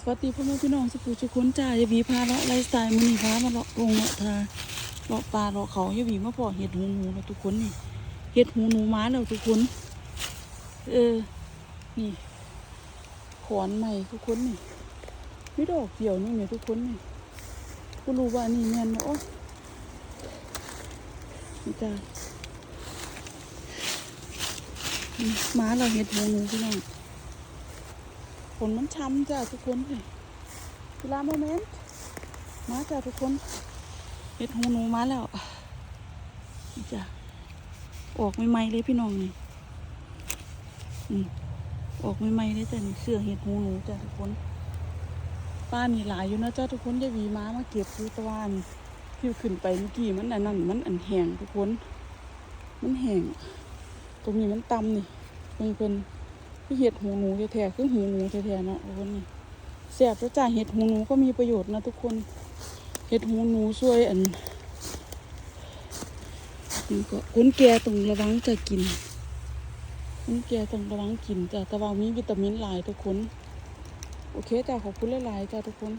สวัสดีพ่อแม่พี่น้องสุขุสุขคนจ่ายาบีพาเลาะไลฟ์สไตล์มื้อนี้พามาเลาะลงเลาะทาเลาะปลาเลาะเขายาบีมาพอเห็ดหูหนูแล้วทุกคนนี่เห็ดหูหนูม้าแล้วทุกคน เออ นี่ ขอนใหม่ทุกคนนี่ไม่ดอกเดี่ยวนี่เนี่ยทุกคนนี่ก็รู้ว่านี่แม่นเนาะนี่จ้านี่มาเราเห็ดหูหนูพี่น้อง ฝนมันช้ำจ้าทุกคนเลยเวลาโมเมนต์มาจ้าทุกคนเห็ดหูหนูมาแล้วจ้าออกใหม่ๆเลยพี่น้องนี่อืมออกใหม่ๆเลยจ้ะนี่เสื้อเห็ดหูหนูจ้ะทุกคนป้านี่หลายอยู่นะจ้ะทุกคนยาหวีม้ามาเก็บดูตะวันที่ขึ้นไปเมื่อกี้มันอันนั้นมันอันแห้งทุกคน มันแห้งตรงนี้มันต่ำนี่เป็นเป็น เห็ดหูหนูแท้ๆคือหูหนูแท้ๆเนาะทุกคนนี่แสบแล้วจ้าเห็ดหูหนูก็มีประโยชน์นะทุกคน เห็ดหูหนูช่วยอันนี่ก็คนแก่ต้องระวังจะกินคนแก่ต้องระวังกินจ้ะแต่ว่ามีวิตามินหลายทุกคน โอเคจ้ะขอบคุณหลายๆจ้ะทุกคน